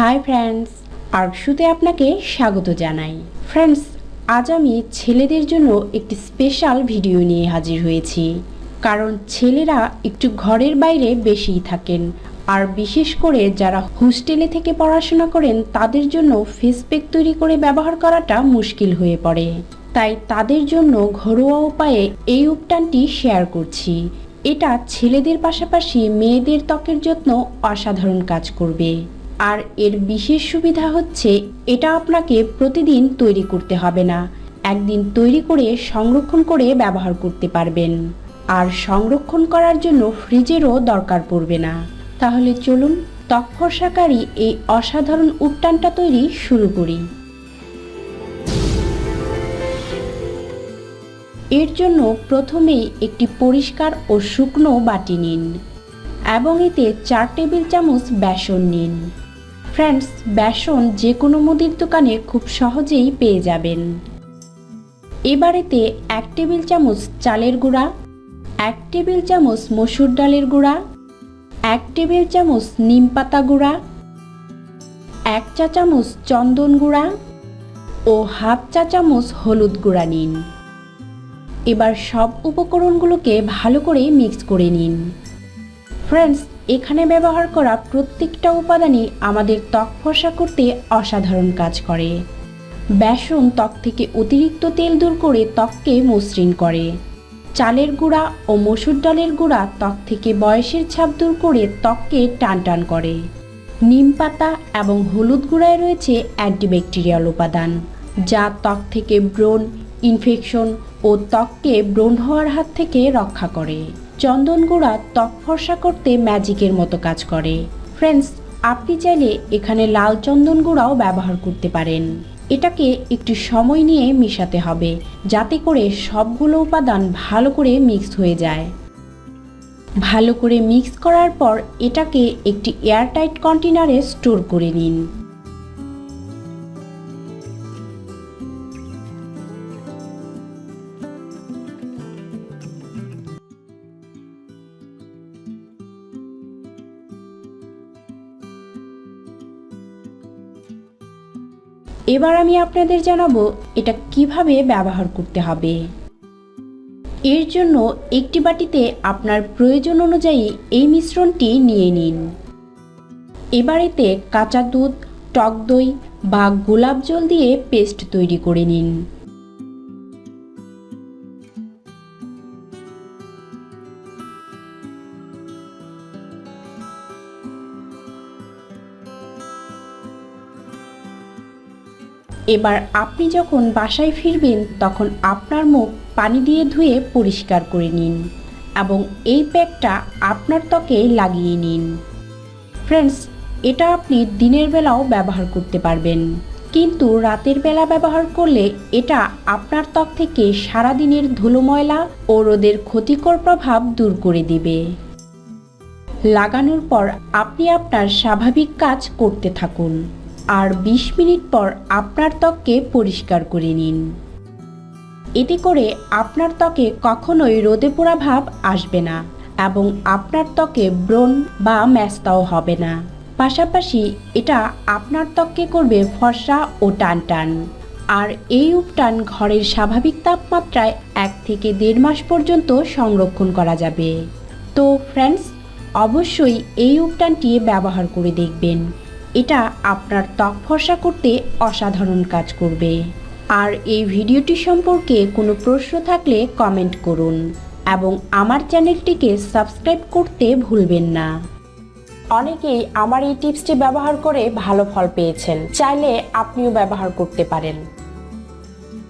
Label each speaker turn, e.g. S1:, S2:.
S1: Hi friends আর্কশুতে আপনাকে স্বাগত জানাই। ফ্রেন্ডস, আজ আমি ছেলেদের জন্য একটি স্পেশাল ভিডিও নিয়ে হাজির হয়েছি। কারণ ছেলেরা একটু ঘরের বাইরে বেশিই থাকেন। আর বিশেষ করে যারা হোস্টেলে থেকে পড়াশোনা করেন, তাদের জন্য ফেস প্যাক তৈরি করে ব্যবহার করাটা মুশকিল হয়ে পড়ে। তাই তাদের জন্য ঘরোয়া উপায়ে এই উপটানটি শেয়ার করছি। এটা ছেলেদের পাশাপাশি মেয়েদের ত্বকের যত্ন অসাধারণ কাজ করবে। আর এর বিশেষ সুবিধা হচ্ছে এটা আপনাকে প্রতিদিন তৈরি করতে হবে না। একদিন তৈরি করে সংরক্ষণ করে ব্যবহার করতে পারবেন। আর সংরক্ষণ করার জন্য ফ্রিজেরও দরকার পড়বে না। তাহলে চলুন ত্বক এই অসাধারণ উপটানটা তৈরি শুরু করি। এর জন্য প্রথমেই একটি পরিষ্কার ও শুকনো বাটি নিন এবং এতে চার টেবিল চামচ বেসন নিন। ফ্রেন্ডস বেসন যে কোনো মুদির দোকানে খুব সহজেই পেয়ে যাবেন। এবারেতে এক টেবিল চামচ চালের গুঁড়া, এক টেবিল চামচ মসুর ডালের গুঁড়া, এক টেবিল চামচ নিম পাতা গুঁড়া, এক চা চামচ চন্দন গুঁড়া ও হাফ চা চামচ হলুদ গুঁড়া নিন। এবার সব উপকরণগুলোকে ভালো করে মিক্স করে নিন। ফ্রেন্ডস এখানে ব্যবহার করা প্রত্যেকটা উপাদানই আমাদের ত্বক ফর্সা করতে অসাধারণ কাজ করে। বেসন ত্বক থেকে অতিরিক্ত তেল দূর করে ত্বককে মসৃণ করে। চালের গুঁড়া ও মসুর ডালের গুঁড়া ত্বক থেকে বয়সের ছাপ দূর করে ত্বককে টান টান করে। নিম পাতা এবং হলুদ গুঁড়ায় রয়েছে অ্যান্টিব্যাকটেরিয়াল উপাদান, যা ত্বক থেকে ব্রণ, ইনফেকশন ও ত্বককে ব্রণ হওয়ার হাত থেকে রক্ষা করে। চন্দন গুঁড়া ত্বক ফর্সা করতে ম্যাজিকের মতো কাজ করে। ফ্রেন্ডস আপনি চাইলে এখানে লাল চন্দন গুঁড়াও ব্যবহার করতে পারেন। এটাকে একটু সময় নিয়ে মিশাতে হবে, যাতে করে সবগুলো উপাদান ভালো করে মিক্স হয়ে যায়। ভালো করে মিক্স করার পর এটাকে একটি এয়ারটাইট কন্টেনারে স্টোর করে নিন। এবার আমি আপনাদের জানাব এটা কীভাবে ব্যবহার করতে হবে। এর জন্য একটি বাটিতে আপনার প্রয়োজন অনুযায়ী এই মিশ্রণটি নিয়ে নিন। এবার এতে কাঁচা দুধ, টক দই বা গোলাপ জল দিয়ে পেস্ট তৈরি করে নিন। এবার আপনি যখন বাসায় ফিরবেন, তখন আপনার মুখ পানি দিয়ে ধুয়ে পরিষ্কার করে নিন এবং এই প্যাকটা আপনার ত্বকে লাগিয়ে নিন। ফ্রেন্ডস, এটা আপনি দিনের বেলাও ব্যবহার করতে পারবেন। কিন্তু রাতের বেলা ব্যবহার করলে এটা আপনার ত্বক থেকে সারাদিনের ধুলো ময়লা ও রোদের ক্ষতিকর প্রভাব দূর করে দিবে। লাগানোর পর আপনি আপনার স্বাভাবিক কাজ করতে থাকুন। আর ২০ মিনিট পর আপনার ত্বককে পরিষ্কার করে নিন। এতে করে আপনার ত্বকে কখনোই রোদে পোড়া ভাব আসবে না এবং আপনার ত্বকে ব্রণ বা ম্যাস্তাও হবে না। পাশাপাশি এটা আপনার ত্বককে করবে ফর্সা ও টান টান আর এই উপটান ঘরের স্বাভাবিক তাপমাত্রায় এক থেকে দেড় মাস পর্যন্ত সংরক্ষণ করা যাবে। তো ফ্রেন্ডস অবশ্যই এই উপটানটি ব্যবহার করে দেখবেন। এটা আপনার ত্বক ফর্সা করতে অসাধারণ কাজ করবে। আর এই ভিডিওটি সম্পর্কে কোনো প্রশ্ন থাকলে কমেন্ট করুন এবং আমার চ্যানেলটিকে সাবস্ক্রাইব করতে ভুলবেন না। অনেকেই আমার এই টিপসটি ব্যবহার করে ভালো ফল পেয়েছেন, চাইলে আপনিও ব্যবহার করতে পারেন।